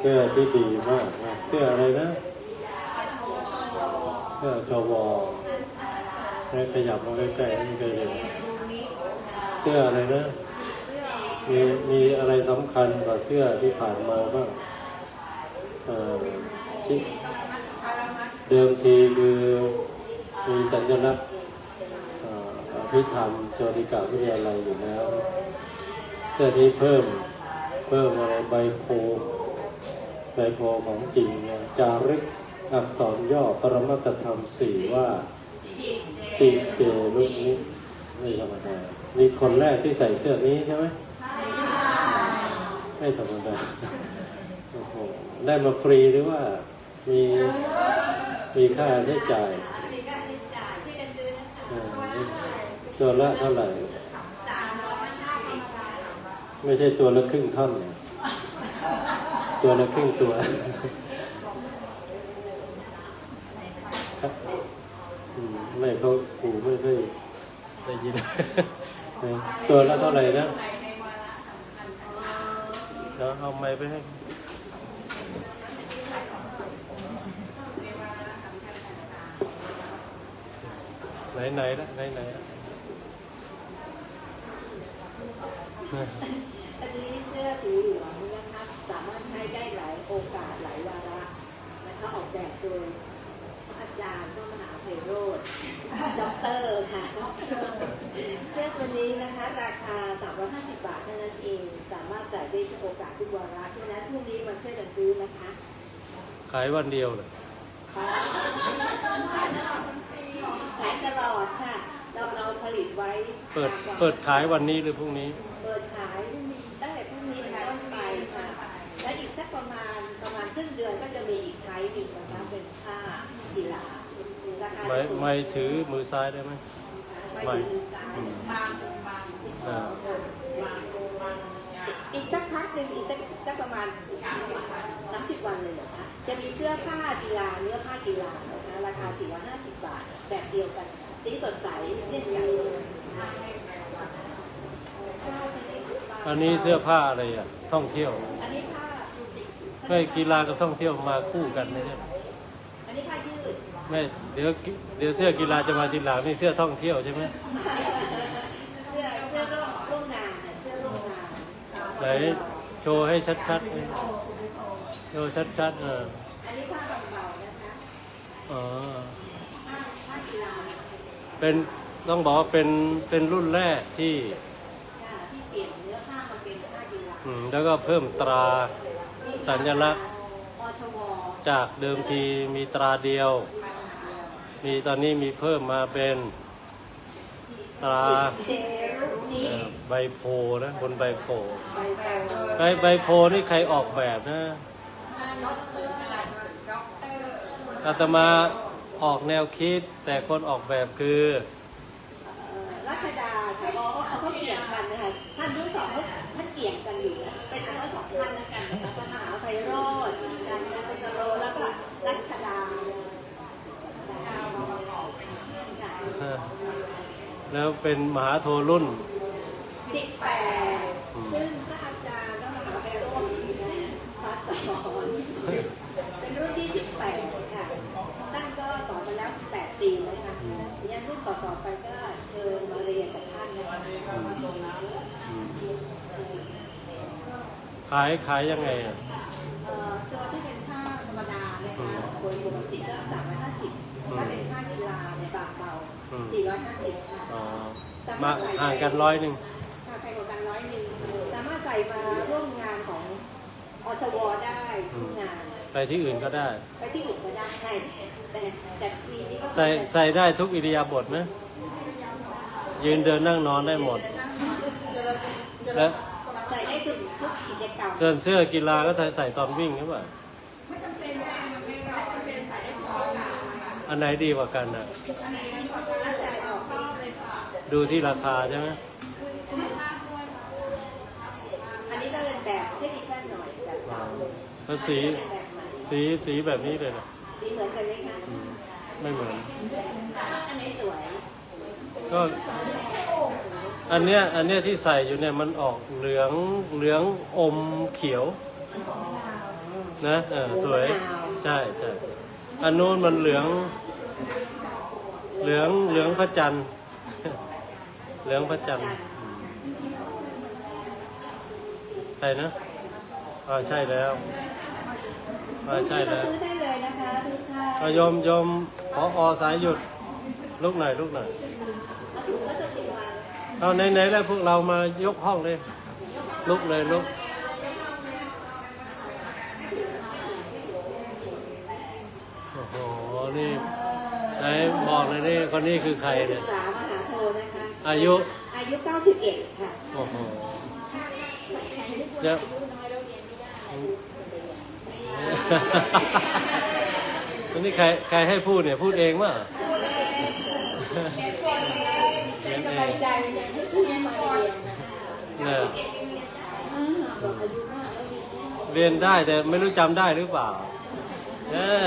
เสื้อที่ดีมากเสื้ออะไรนะเสื้อชวให้ขยับมาใกล้ๆนี่ก็เห็นเสื้ออะไรนะมีมีอะไรสำคัญกว่าเสื้อที่ผ่านมาบ้างเออที่เดิมทีคือมีสัญลักษณ์เอ่ออภิธรรมสวัสดิกาวิทยาลัยอยู่แล้วเสื้อนี้เพิ่มเพิ่มอะไรใบโพ ใบโพของจริงเนี่ยจารึกอักษรย่อปรมัตถธรรมสี่ว่าติเจลุกนี้ไม่ธรรมดามีคนแรกที่ใส่เสื้อนี้ใช่ไหมไม่ธรรมดาโอ้โหได้มาฟรีหรือว่ามีมีค่าใช้จ่ายมีการจ่ายช่วยกันซื้อนะคะเออตัวละเท่าไหร่สามร้อยห้าสิบค่ะไม่ใช่ตัวละครึ่งท่อนเนี่ย ตัวละครึ่งตัวครับอืมไม่เขากูไม่ได้ได้ยินตัวละเท่าไหร่นะเดี๋ยวเอาไม้ไปให้ไหนไหนละไหนไหนละ โดยอาจารย์ก็มหาไพโรธด็อกเตอร์ค่ะด็อกเตอร์เสื้อตัวนี้นะคะ ราคา 350 บาทเท่านั้นเอง สามารถใส่ได้ทุกโอกาสทุกวาระฉะนั้นพรุ่งนี้มาช่วยกันซื้อนะคะ ขายวันเดียวเลยขายตลอดค่ะ เราเราผลิตไว้ เปิดเปิดขายวันนี้หรือพรุ่งนี้ เปิ ไม่สูงไม่ถือมือซ้ายได้ไหมไม่ถึงสายอืมบางบางอ่าอีกสักพักหนึ่งอีกสักสักประมาณสามสิบวันเลยเหรอคะจะมีเสื้อผ้ากีฬาเนื้อผ้ากีฬานะคะราคา450บาทแบบเดียวกันสีสดใสเช่นกันอันนี้เสื้อผ้าอะไรอะท่องเที่ยวอันนี้ผ้าไม่กีฬากับท่องเที่ยวมาคู่กันไม่ใช่เหรออันนี้ผ้ายืด ไม่เดี๋ยวกิเดี๋ยวเสื้อกีฬาจะมาทีหลังนี่เสื้อท่องเที่ยวใช่ไหมเสื้อเสื้อร่วมร่วมงานน่ะเสื้อร่วมงานไหนโชว์ให้ชัดๆเลยโชว์ชัดๆเอออันนี้ผ้าเบาๆนะคะอ๋อผ้าผ้ากีฬาเป็นต้องบอกว่าเป็นเป็นรุ่นแรกที่ค่ะที่เปลี่ยนเนื้อผ้ามาเป็นผ้ากีฬาอืมแล้วก็เพิ่มตราสัญลักษณ์ปชวจากเดิมทีมีตราเดียว มีตอนนี้มีเพิ่มมาเป็นตราใบโพนะบนใบโพใบใบโพนี่ใครออกแบบนะอาตมาออกแนวคิดแต่คนออกแบบคือรัชดาค่ะเขาเขาเขาเกี่ยงกันนะคะท่านทั้งสองท่านเกี่ยงกันอยู่เป็นอันว่าสองท่านแล้วกันนะคะพระมหาไพโรจน์การงานเป็นสโลแล้วก็รัชดา แล้วเป็นมหาโทรุ่น สิบแปดซึ่งพระอาจารย์ก็มหาไพโรจน์พระสอนเป็นรุ่นที่สิบแปดค่ะท่านก็สอนมาแล้วสิบแปดปีแล้วค่ะเนี่ยรุ่นต่อๆไปก็เชิญมาเรียนกับท่านนะคะขายขายยังไงอะ อ๋อมาห่างกันร้อยหนึ่งถ้าใครกว่ากันร้อยหนึ่งสามารถใส่มาร่วมงานของอชวได้ทุกงาน ไปที่อื่นก็ได้ ไปที่อื่นก็ได้แต่แต่ปีนี้ก็ใส่ใส่ได้ทุกอิริยาบถไหมยืนเดินนั่งนอนได้หมดและใส่ได้สุดทุกกิจกรรมเสื้อเสื้อกีฬาก็ใส่ตอนวิ่งหรือเปล่าอันไหนดีกว่ากันอะแล้วแต่ออกชอบเลยค่ะ ดูที่ราคาใช่ไหมอันนี้ก็เป็นแบบเทคนิชั่นหน่อยแบบเก่าแล้วสีแบบใหม่สีสีแบบนี้เลยนะสีเหมือนกันไหมคะอืมไม่เหมือน อันนี้สวย ก็อันเนี้ยอันเนี้ยที่ใส่อยู่เนี่ยมันออกเหลืองเหลืองอมเขียวอนะเออสวยหัมะนาวใช่ใช่อันนู้นมันเหลือง เหลืองเหลืองพระจันทร์ เหลืองพระจันทร์อืมใช่นะอ่าใช่แล้วอ่าใช่แล้วซื้อได้เลยนะคะทุกท่านอะโยมโยมพออสายหยุดลุกหน่อยลุกหน่อยเอาถุงพลาสติกวางเอาไหนๆแล้วพวกเรามายกห้องเลยลุกเลยลุกโอ้โหนี่ไหนบอกเลยนี่คนนี้คือใครศึเนี่ย อายุ อายุ 91 ค่ะโอ้โหเยอะอันนี้ใครใครให้พูดเนี่ยพูดเองวะเขียนสเอบางยใจเลยที่พูดมาเรียนนะคะเนี่ยอ่าบอกอายุมากแล้วมีเรียนได้แต่ไม่รู้จำได้หรือเปล่าเออ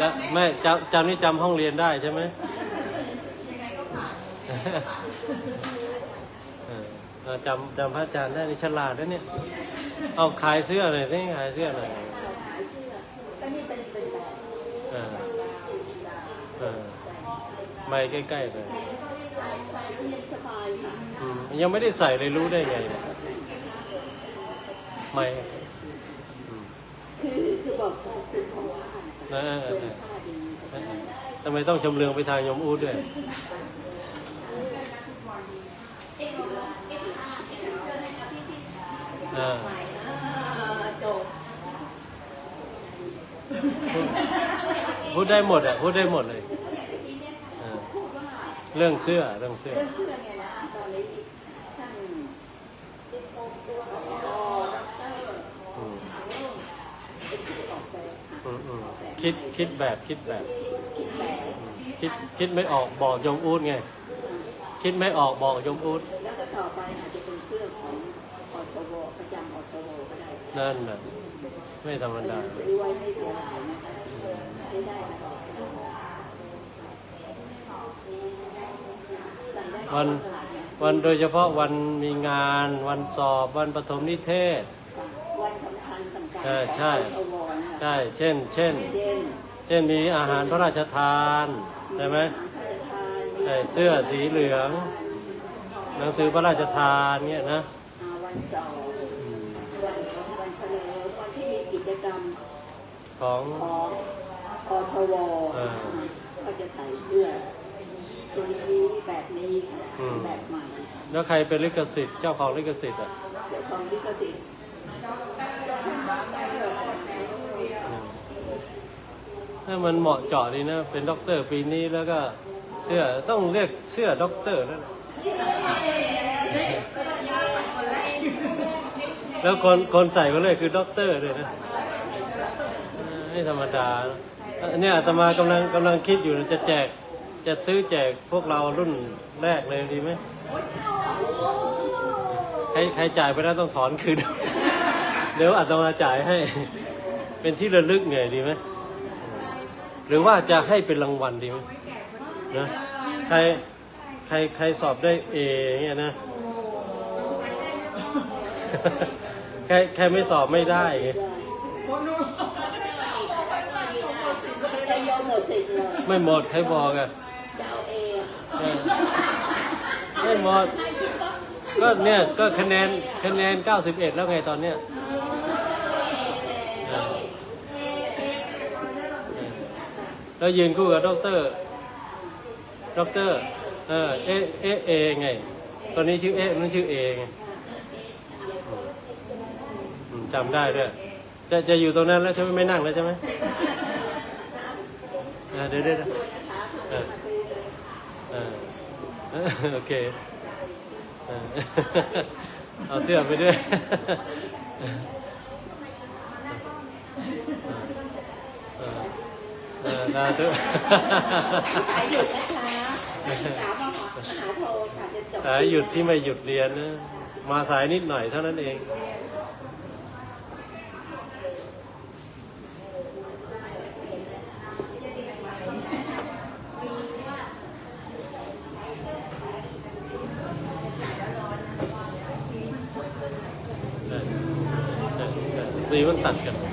จะไม่จำจำนี่จำห้องเรียนได้ใช่ไหม เออเออจำจำพระอาจารย์ได้นี่ฉลาดนะเนี่ย เอาขายเสื้อหน่อยสิขายเสื้อหน่อยขายเสื้อก็นี่เป็นเป็นแบบเออเออไม่ใกล้ๆเลยใส่ใส่เรียนสบายค่ะอืมยังไม่ได้ใส่เลยรู้ได้ไงไม่อืมคือคือบอกสรรพคุณของผ้าเออเออเออผ้าดีเออทำไมต้องชำเลืองไปทางยมอูดด้วย อ่าจบพูดพูดได้หมดอะพูดได้หมดเลยเออพูดว่าเรื่องเสื้อเรื่องเสื้อ เรื่องเชื่อไงนะตอนนี้ท่านสิบหกตัวพอด็อกเตอร์อืมเป็นผู้ออกแบบอืมอืมคิดคิดแบบคิดแบบ คิดแบบคิดคิดไม่ออกบอกยมอูดไง คิดไม่ออกบอกยมอูดแล้วก็ต่อไปอา จำอชวก็ได้นั่นน่ะไม่ธรรมดาซื้อไว้ไม่เสียหายนะคะไม่ได้นะสั่งได้วันตลาดเนี่ยวันโดยเฉพาะวันมีงานวันสอบวันปฐมนิเทศ วันสำคัญต่างๆใช่ใช่ของอชวนะคะใช่เช่น เช่นเย็นเช่นมีอาหารพระราชทานใช่ไหมอาหารพระราชทานมีใช่เสื้อสีเหลือง หนังสือพระราชทานเนี่ยนะอ่าวันเสาร์ ของของอชวเออก็จะใส่เสื้อตัวนี้แบบนี้ค่ะอืมแบบใหม่ แล้วใครเป็นลิขสิทธิ์เจ้าของลิขสิทธิ์อะเดี๋ยวของลิขสิทธิ์ถ้ามันเหมาะเจาะดีนะ เป็นด็อกเตอร์ปีนี้แล้วก็เสื้อต้องเรียกเสื้อด็อกเตอร์แล้วล่ะแล้วคนคนใส่ก็เลยคือด็อกเตอร์เลยนะเออ ไม่ธรรมดานะเนี่ยอาตมากำลังกำลังคิดอยู่นะจะแจก จะซื้อแจกพวกเรารุ่นแรกเลยดีไหมใครใครจ่ายไปแล้วต้องถอนคืน เดี๋ยวอาตมาจ่ายให้ เป็นที่ระลึกไงดีไหมหรือว่าจะให้เป็นรางวัลดีไหมนะใครใครใครสอบได้เอเนี่ยนะใครใครไม่สอบไม่ได้ไงได้ ยอมหมดสิทธิ์เลยไม่หมดใครบอกอะจะเอาเองเออไม่หมด ก็เนี่ยก็คะแนนคะแนน 91 แล้วไงตอนเนี้ยเออเออแล้วยืนคู่กับด็อกเตอร์ด็อกเตอร์เออเอเอเอไง ตอนนี้ชื่อเอนั่นชื่อเอไงอืมจำได้ด้วยจะจะอยู่ตรงนั้นแล้วใช่ไหมไม่นั่งแล้วใช่ไหมเออเดี๋ยวเดี๋ยวเดี๋ยวเออเออเออโอเคเออเอาเสื้อไปด้วยเออเออนาตุขายหยุดนะคะสามมหามหาโทรค่ะจะจบหยุดที่ไม่หยุดเรียนนะ มาสายนิดหน่อยเท่านั้นเอง เอ